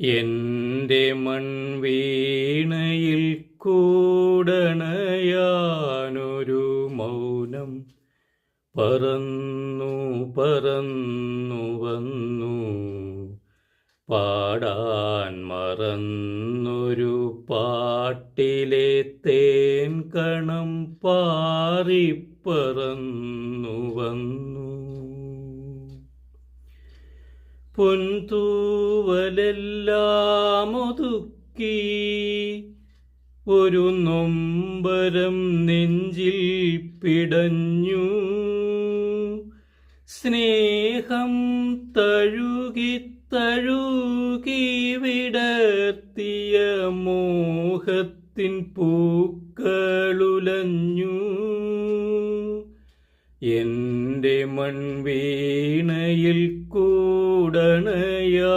എന്റെ മൺവീണയിൽ കൂടണയാനൊരു മൗനം പറന്നു പറന്നു വന്നു. പാടാൻ മറന്നൊരു പാട്ടിലെ തേൻ കണം പാറിപ്പറന്നു വന്നു. പൊൻതൂവലെല്ലാമൊതുക്കി ഒരു നൊമ്പരം നെഞ്ചിൽ പിടഞ്ഞു. സ്നേഹം തഴുകി തഴുകി വിടർത്തിയ മോഹത്തിൻ പൂക്കളുലഞ്ഞു. എന്റെ മൺവീണയിൽ கணையா